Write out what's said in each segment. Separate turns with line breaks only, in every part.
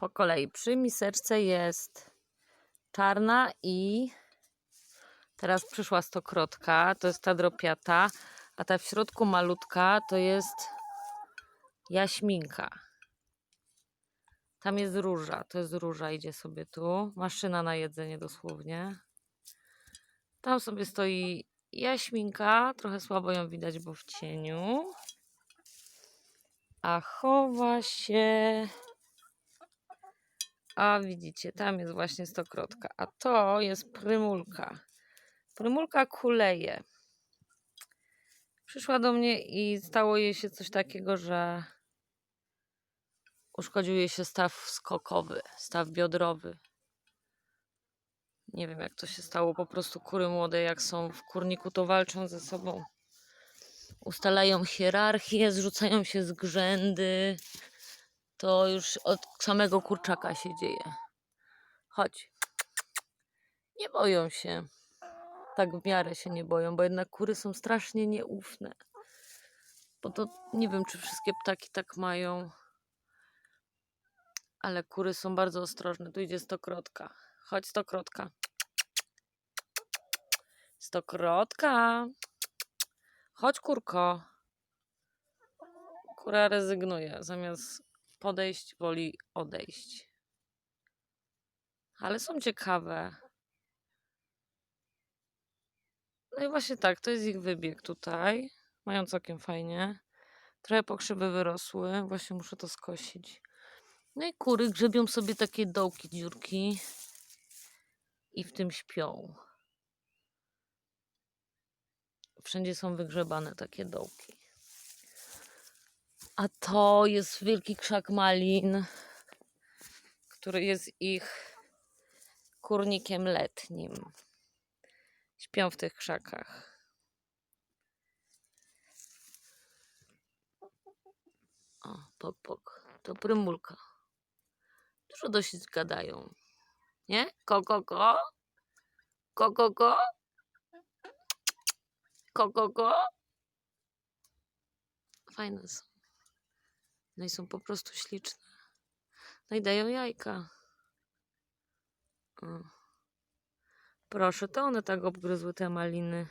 Po kolei przy miseczce jest czarna i teraz przyszła stokrotka, to jest ta dropiata, a ta w środku malutka to jest jaśminka. Tam jest róża, to jest róża, idzie sobie tu. Maszyna na jedzenie dosłownie. Tam sobie stoi jaśminka, trochę słabo ją widać, bo w cieniu. A chowa się. A widzicie, tam jest właśnie stokrotka. A to jest prymulka. Prymulka kuleje. Przyszła do mnie i stało jej się coś takiego, że uszkodził jej się staw skokowy, staw biodrowy. Nie wiem, jak to się stało. Po prostu kury młode, jak są w kurniku, to walczą ze sobą. Ustalają hierarchię, zrzucają się z grzędy. To już od samego kurczaka się dzieje. Chodź. Nie boją się. Tak w miarę się nie boją, bo jednak kury są strasznie nieufne. Bo to nie wiem, czy wszystkie ptaki tak mają. Ale kury są bardzo ostrożne. Tu idzie stokrotka. Chodź, stokrotka. Stokrotka. Chodź, kurko. Kura rezygnuje. Zamiast podejść, woli odejść. Ale są ciekawe. No i właśnie tak, to jest ich wybieg tutaj. Mają całkiem fajnie. Trochę pokrzywy wyrosły. Właśnie muszę to skosić. No i kury grzebią sobie takie dołki, dziurki i w tym śpią. Wszędzie są wygrzebane takie dołki. A to jest wielki krzak malin, który jest ich kurnikiem letnim. Śpią w tych krzakach. O, pok, pok. To prymulka. Dużo dosyć gadają. Nie? Ko, ko, ko? Ko, ko, ko? Ko, ko, ko? Fajne są. No i są po prostu śliczne. No i dają jajka. O. Proszę, to one tak obgryzły te maliny.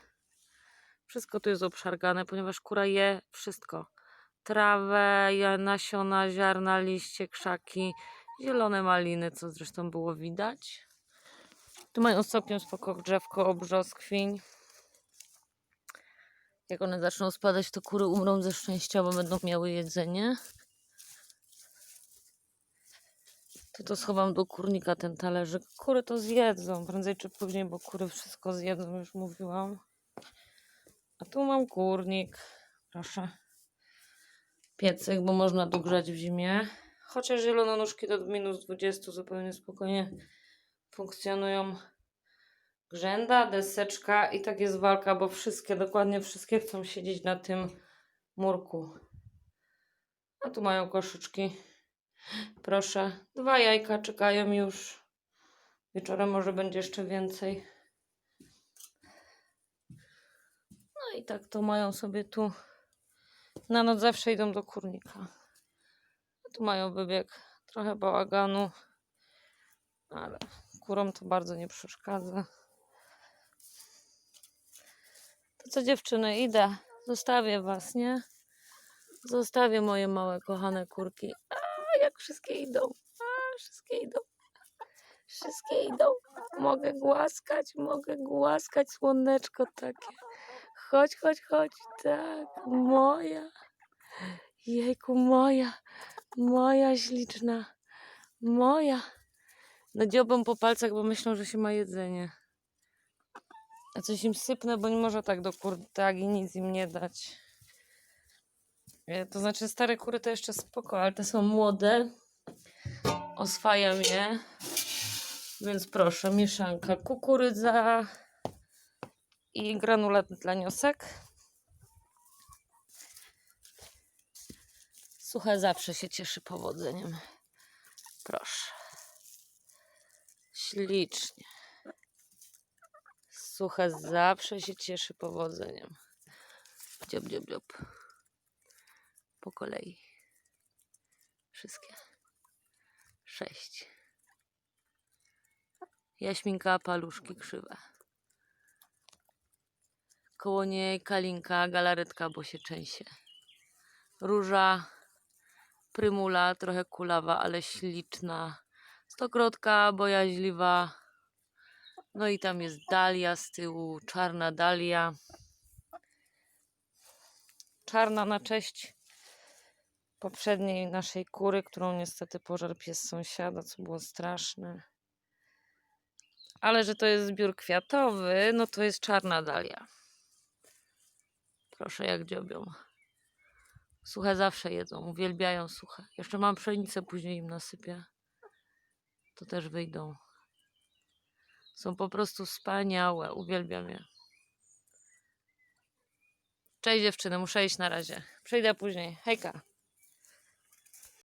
Wszystko tu jest obszargane, ponieważ kura je wszystko. Trawę, nasiona, ziarna, liście, krzaki, zielone maliny, co zresztą było widać. Tu mają całkiem spoko drzewko obrzoskwiń. Jak one zaczną spadać, to kury umrą ze szczęścia, bo będą miały jedzenie. To to schowam do kurnika ten talerzyk. Kury to zjedzą prędzej czy później, bo kury wszystko zjedzą, już mówiłam. A tu mam kurnik. Proszę. Piecyk, bo można dogrzać w zimie. Chociaż zielononuszki do minus 20 zupełnie spokojnie funkcjonują. Grzęda, deseczka i tak jest walka, bo wszystkie, dokładnie wszystkie chcą siedzieć na tym murku. A tu mają koszyczki. Proszę, dwa jajka czekają już. Wieczorem może będzie jeszcze więcej. No i tak to mają sobie tu. Na noc zawsze idą do kurnika. A tu mają wybieg. Trochę bałaganu, ale kurom to bardzo nie przeszkadza. To co dziewczyny, idę. Zostawię was, nie? Zostawię moje małe, kochane kurki. Wszystkie idą. A, wszystkie idą. Wszystkie idą. Mogę głaskać, mogę głaskać słoneczko takie. Chodź, chodź, chodź. Tak, moja. Jejku, moja. Moja śliczna. Moja. No po palcach, bo myślą, że się ma jedzenie. A coś im sypnę, bo nie może tak do kurtagi nic im nie dać. E, To znaczy stare kury to jeszcze spoko, ale te są młode. Oswajam je. Więc proszę, mieszanka kukurydza i granulat dla niosek. Suche zawsze się cieszy powodzeniem. Proszę. Ślicznie. Suche zawsze się cieszy powodzeniem. Dziób, dziób, dziób. Po kolei. Wszystkie. sześć. Jaśminka, paluszki krzywe. Koło niej kalinka, galaretka, bo się trzęsie. Róża, prymula, trochę kulawa, ale śliczna. Stokrotka, bojaźliwa. No i tam jest dalia z tyłu, czarna dalia. Czarna na cześć poprzedniej naszej kury, którą niestety pożarł pies sąsiada, co było straszne. Ale że to jest zbiór kwiatowy, no to jest czarna dalia. Proszę, jak dziobią. Suche zawsze jedzą, uwielbiają suche. Jeszcze mam pszenicę, później im nasypię. To też wyjdą. Są po prostu wspaniałe, uwielbiam je. Cześć dziewczyny, muszę iść na razie. Przyjdę później. Hejka.